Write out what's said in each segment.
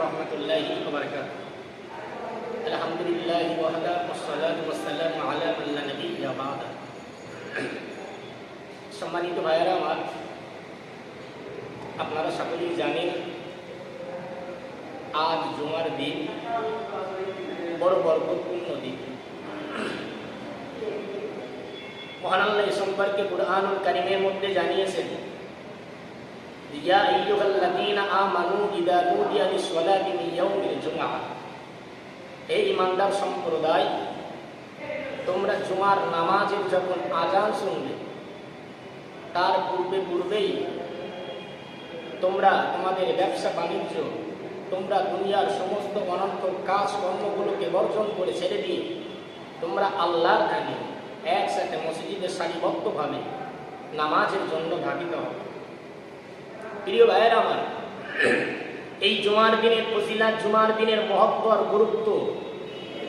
ورحمة الله وبركاته الحمد لله وحده والصلاة والسلام على من لا نبي بعد সম্মানিত ভাইয়েরা আমার আপনারা সকলেই জানেন আজ জুমার দিন বড় বরকতপূর্ণ দিন মহান আল্লাহ এ সম্পর্কে কুরআনুল কারিমের মধ্যে জানিয়েছেন ইয়া আইয়ুহাল্লাযীনা আমানু ইযা নুদিয়া লিস-সালাতি মিন ইয়াউমিল জুমআহ হে ইমানদার সম্প্রদায়, তোমরা জুমার নামাজের যখন আজান শুনবে, তার পূর্বে পূর্বেই তোমরা তোমাদের ব্যবসা বাণিজ্য, তোমরা দুনিয়ার সমস্ত অনন্ত কাজ কর্মগুলোকে বর্জন করে ছেড়ে দিয়ে তোমরা আল্লাহর ধানে একসাথে মসজিদে সারিবদ্ধভাবে নামাজের জন্য ধাবিত হবে প্রিয় ভাইয়ের আমার, এই জুমার দিনের ফজিলাত জুমার দিনের মহত্ব আর গুরুত্ব,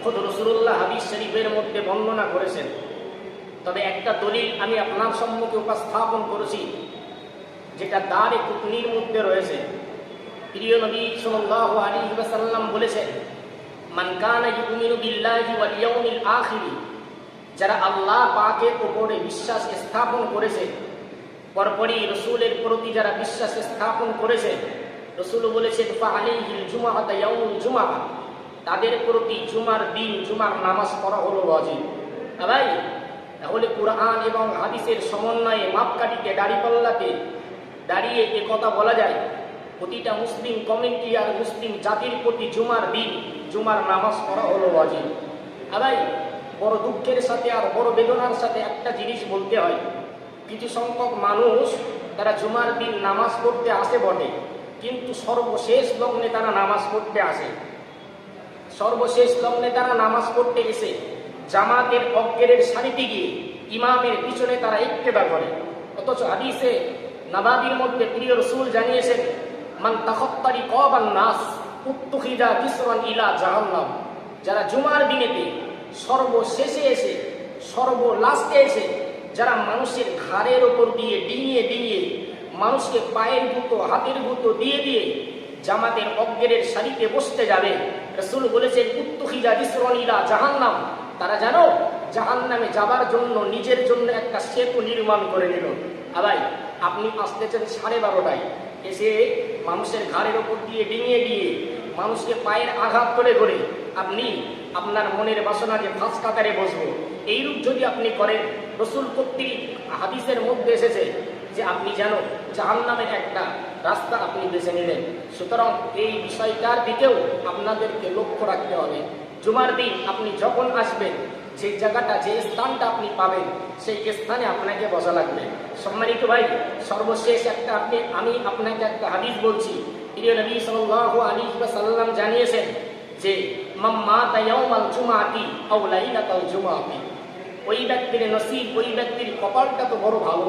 খোদ রসুল্লাহ হাবিজ শরীফের মধ্যে বর্ণনা করেছেন। তবে একটা দলিল আমি আপনার সম্মুখে উপস্থাপন করেছি, যেটা দাঁড়ে কুটনির মধ্যে রয়েছে। প্রিয় নবী সাল্লাল্লাহু আলাইহি ওয়াসাল্লাম বলেছেন, মান কানা ইউমিনু বিল্লাহি ওয়াল ইয়াউমিল আখির যারা আল্লাহ পাকের উপরে বিশ্বাস স্থাপন করেছে পরপরই রসুলের প্রতি যারা বিশ্বাস স্থাপন করেছে, রসুল বলেছেন ফা আলাইহিল জুমাআতা ইয়াউমুল জুমআ তাদের প্রতি জুমার দিন, জুমার নামাজ পড়া হলো ওয়াজিব। ভাই, তাহলে কোরআন এবং হাদিসের সমন্বয়ে মাপকাঠিতে, দাড়িপাল্লাতে দাঁড়িয়ে এ কথা বলা যায়, প্রতিটা মুসলিম কমিউনিটি আর মুসলিম জাতির প্রতি জুমার দিন, জুমার নামাজ পড়া হলো ওয়াজিব। ভাই, বড় দুঃখের সাথে আর বড় বেদনার সাথে একটা জিনিস বলতে হয় কিছু সংখ্যক মানুষ তারা জুমার দিন নামাজ পড়তে আসে বটে, কিন্তু সর্বশেষ লগ্নে তারা নামাজ পড়তে আসে। সর্বশেষ লগ্নে তারা নামাজ পড়তে এসে জামাতের অজ্ঞের সারিতে গিয়ে ইমামের পিছনে তারা ইত্তেদা করে। অথচ হাদিসে নাবাবির মধ্যে প্রিয় রসুল জানিয়েছেন, মান তাখত্তারি কবান নাস, উত্তুখিদা কিসরান ইলা জাহান্নাম। যারা জুমার দিনেতে সর্বশেষে এসে, সর্বলাস্টে এসে, যারা মানুষের ঘাড়ের ওপর দিয়ে ডিঙিয়ে ডিঙিয়ে মানুষকে পায়ের গুঁতো, হাতের গুঁতো দিয়ে দিয়ে জামাতের অজ্ঞের সারিতে বসতে যাবে। রসুল বলেছেন উত্তুখিদা কিসরান জাহান্নাম। তারা জানো জাহান নামে যাবার জন্য, নিজের জন্য একটা সেতু নির্মাণ করে নিল। আবাই আপনি আসতেছেন সাড়ে বারোটায়। এসে মানুষের ঘাড়ের ওপর দিয়ে ডিঙিয়ে দিয়ে মানুষকে পায়ের আঘাত করে করে আপনি আপনার মনের বাসনা যে ফাঁস কাতারে বসবো। এইরূপ যদি আপনি করেন রসুল কর্তৃক হাদিসের মধ্যে এসেছে যে আপনি জানো জাহান নামের একটা রাস্তা আপনি বেছে নিলেন। সুতরাং এই বিষয়টার দিকেও আপনাদেরকে লক্ষ্য রাখতে হবে। জুমার দিন আপনি যখন আসবেন, যে জায়গাটা, যে স্থানটা আপনি পাবেন, সেই স্থানে আপনাকে বসা লাগবে। সম্মানিত ভাই, সর্বশেষ একটা আপনি, আমি আপনাকে একটা হাদিস বলছি। নবী সাল্লাল্লাহু আলাইহি ওয়াসাল্লাম জানিয়েছেন যে মাম্মা তায়াউমাল জুমাতি লাইলাতাল জুমাতি। ওই ব্যক্তির নসিব, ওই ব্যক্তির কপালটা তো বড় ভালো।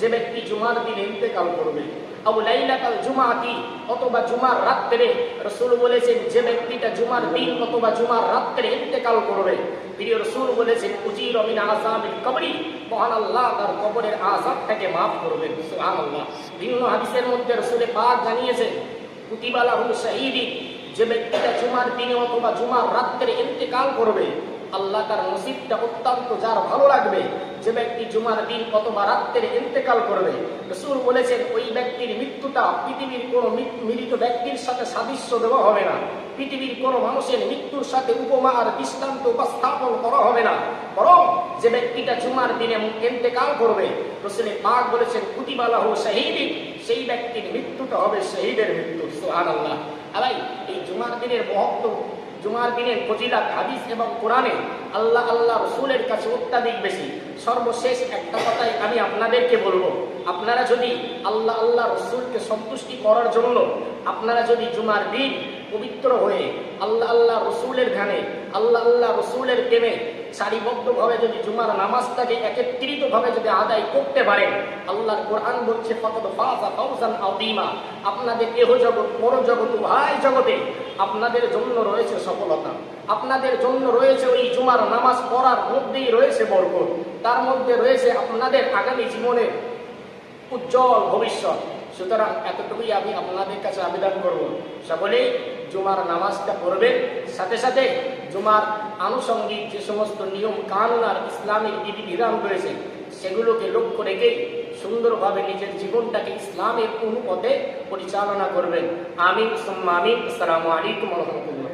যে ব্যক্তি জুমার দিন ইন্তেকাল করবে, আবু লাইলাতাল জুমাতি অথবা জুমার রাত্রে রসুল বলেছেন, যে ব্যক্তিটা জুমার দিন অথবা জুমার রাত্রে ইন্তেকাল করবে, প্রিয় রসুল বলেছেন, উজির অমিন আসামিল কবরি, মহান আল্লাহ তার কবরের আজাবটাকে মাফ করবেন। সুবহানাল্লাহ। বিভিন্ন হাদিসের মধ্যে রসুলে পাক জানিয়েছেন কুতিবালাহু শাহীদি, যে ব্যক্তিটা জুমার দিনে অথবা জুমার রাত্রে ইন্তেকাল করবে আল্লাহ তার নসিবটা অত্যন্ত যার ভালো লাগবে, যে ব্যক্তি জুমার দিন অথবা রাত্রে ইন্তেকাল করবে। রসুল বলেছেন, ওই ব্যক্তির মৃত্যুটা পৃথিবীর কোনো মিলিত ব্যক্তির সাথে সাদৃশ্য দেওয়া হবে না। পৃথিবীর কোনো মানুষের মৃত্যুর সাথে উপমা আর দৃষ্টান্ত উপস্থাপন করা হবে না। বরং যে ব্যক্তিটা জুমার দিনে ইন্তেকাল করবে রসুলের পাক বলেছেন, কুতিবালাহ শাহিদিন, সেই ব্যক্তির মৃত্যুটা হবে শহীদের মৃত্যু। সোহান আল্লাহ আলাই, এই জুমার দিনের মহত্ব জুমার দিনের ফজিলাত, হাদিস এবং কোরআনে আল্লাহ আল্লাহ রসুলের কাছে অত্যাধিক বেশি। সর্বশেষ একটা কথাই আমি আপনাদেরকে বলব। আপনারা যদি আল্লাহ আল্লাহ রসুলকে সন্তুষ্টি করার জন্য আপনারা যদি জুমার দিন পবিত্র হয়ে আল্লাহ আল্লাহ রসুলের ঘানে আল্লাহ আল্লাহ রসুলের প্রেমে সারিবদ্ধভাবে যদি জুমার নামাজটাকে একত্রিতভাবে যদি আদায় করতে পারেন, আল্লাহর কোরআন বলছে আপনাদের এহ জগৎ পর জগৎ, উভয় জগতে আপনাদের জন্য রয়েছে সফলতা। আপনাদের জন্য রয়েছে ওই জুমার নামাজ পড়ার মধ্যেই রয়েছে বরকত। তার মধ্যে রয়েছে আপনাদের আগামী জীবনের উজ্জ্বল ভবিষ্যৎ। সুতরাং এতটুকুই আমি আপনাদের কাছে আবেদন করব। সকলেই জুমার নামাজটা পড়বেন। সাথে সাথে জুমার আনুষঙ্গিক যে সমস্ত নিয়ম কানুন আর ইসলামিক বিধিবিধান রয়েছে, সেগুলোকে লক্ষ্য রেখেই সুন্দরভাবে নিজের জীবনটাকে ইসলামের অনুপথে পরিচালনা করবেন। আমিন, সুম্মা আমিন, আসসালামু আলাইকুম রহমতুল্লাহ।